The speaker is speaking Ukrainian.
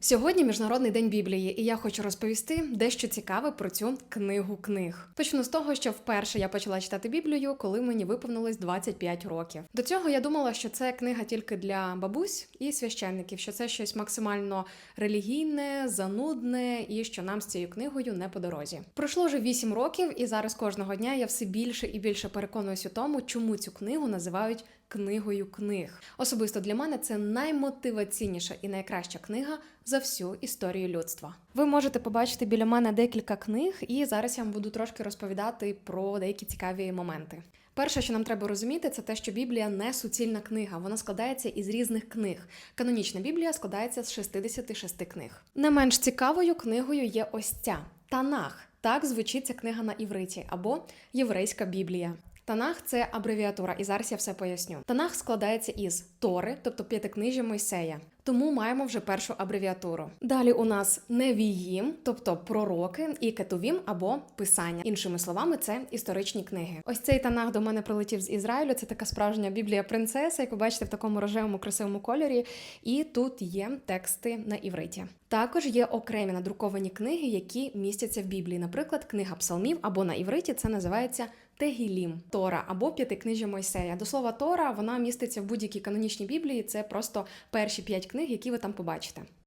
Сьогодні міжнародний день Біблії, і я хочу розповісти дещо цікаве про цю книгу книг. Почну з того, що вперше я почала читати Біблію, коли мені виповнилось 25 років. До цього я думала, що це книга тільки для бабусь і священників, що це щось максимально релігійне, занудне і що нам з цією книгою не по дорозі. Пройшло вже 8 років, і зараз кожного дня я все більше і більше переконуюсь у тому, чому цю книгу називають книгою книг. Особисто для мене це наймотиваційніша і найкраща книга за всю історію людства. Ви можете побачити біля мене декілька книг, і зараз я вам буду трошки розповідати про деякі цікаві моменти. Перше, що нам треба розуміти, це те, що Біблія не суцільна книга. Вона складається із різних книг. Канонічна Біблія складається з 66 книг. Не менш цікавою книгою є ось ця Танах. Так звучить ця книга на івриті або Єврейська Біблія. Танах це абревіатура, і зараз я все поясню. Танах складається із Тори, тобто п'ятикнижжя Мойсея. Тому маємо вже першу абревіатуру. Далі у нас Невіїм, тобто пророки, і Кетувім або писання. Іншими словами, це історичні книги. Ось цей танах до мене прилетів з Ізраїлю. Це така справжня біблія принцеса, як ви бачите в такому рожевому красивому кольорі. І тут є тексти на івриті. Також є окремі надруковані книги, які містяться в Біблії. Наприклад, книга псалмів або на івриті це називається Тегілім Тора або п'ятикнижжя Мойсея. До слова Тора вона міститься в будь-якій канонічній біблії. Це просто перші п'ять книг, які ви там побачите.